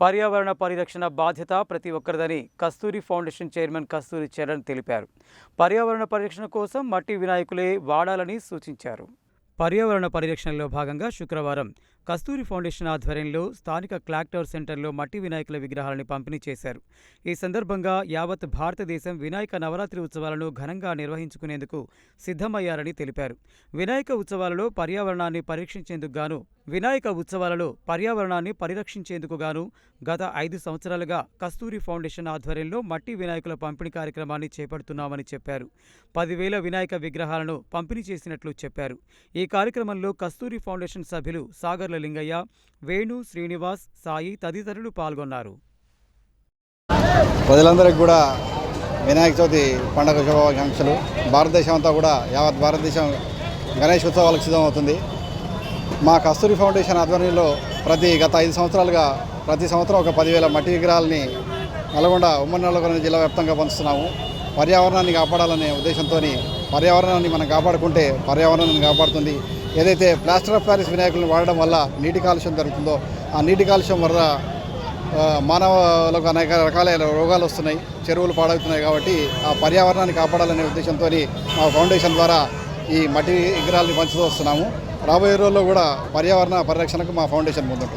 పర్యావరణ పరిరక్షణ బాధ్యత ప్రతి ఒక్కరిదని కస్తూరి ఫౌండేషన్ చైర్మన్ కస్తూరి చరణ్ తెలిపారు. పర్యావరణ పరిరక్షణ కోసం మట్టి వినాయకులే వాడాలని సూచించారు. పర్యావరణ పరిరక్షణలో భాగంగా శుక్రవారం కస్తూరి ఫౌండేషన్ ఆధ్వర్యంలో స్థానిక క్లాక్ టవర్ సెంటర్లో మట్టి వినాయకుల విగ్రహాలను పంపిణీ చేశారు. ఈ సందర్భంగా యావత్ భారతదేశం వినాయక నవరాత్రి ఉత్సవాలను ఘనంగా నిర్వహించుకునేందుకు సిద్ధమయ్యారని తెలిపారు. వినాయక ఉత్సవాలలో పర్యావరణాన్ని పరీక్షించేందుకు గాను వినాయక ఉత్సవాలలో పర్యావరణాన్ని పరిరక్షించేందుకు గాను గత ఐదు సంవత్సరాలుగా కస్తూరి ఫౌండేషన్ ఆధ్వర్యంలో మట్టి వినాయకుల పంపిణీ కార్యక్రమాన్ని చేపడుతున్నామని చెప్పారు. పదివేల వినాయక విగ్రహాలను పంపిణీ చేసినట్లు చెప్పారు. ఈ కార్యక్రమంలో కస్తూరి ఫౌండేషన్ సభ్యులు సాగర్ల లింగయ్య వేణు శ్రీనివాస్ సాయి తదితరులు పాల్గొన్నారు. ప్రజలందరికీ కూడా వినాయక చవితి పండుగ శుభాకాంక్షలు. భారతదేశం అంతా కూడా యావత్ భారతదేశం గణేష్ ఉత్సవాలకు సిద్ధమవుతుంది. మా కస్తూరి ఫౌండేషన్ ఆధ్వర్యంలో ప్రతి గత ఐదు సంవత్సరాలుగా ప్రతి సంవత్సరం ఒక పదివేల మట్టి విగ్రహాలని నల్గొండ ఉమ్మడి నల్గొండ జిల్లా వ్యాప్తంగా పంచుతున్నాము. పర్యావరణాన్ని కాపాడాలనే ఉద్దేశంతో పర్యావరణాన్ని మనం కాపాడుకుంటే పర్యావరణాన్ని కాపాడుతుంది. ఏదైతే ప్లాస్టర్ ఆఫ్ ప్యారిస్ వినాయకులను వాడడం వల్ల నీటి కాలుష్యం జరుగుతుందో ఆ నీటి కాలుష్యం వల్ల మానవులకు అనేక రకాలైన రోగాలు వస్తున్నాయి చెరువులు పాడవుతున్నాయి కాబట్టి ఆ పర్యావరణాన్ని కాపాడాలనే ఉద్దేశంతో మా ఫౌండేషన్ ద్వారా ఈ మట్టి విగ్రహాలను పంచుతూ వస్తున్నాము. రాబోయే రోజుల్లో కూడా పర్యావరణ పరిరక్షణకు మా ఫౌండేషన్ ముందుంటుంది.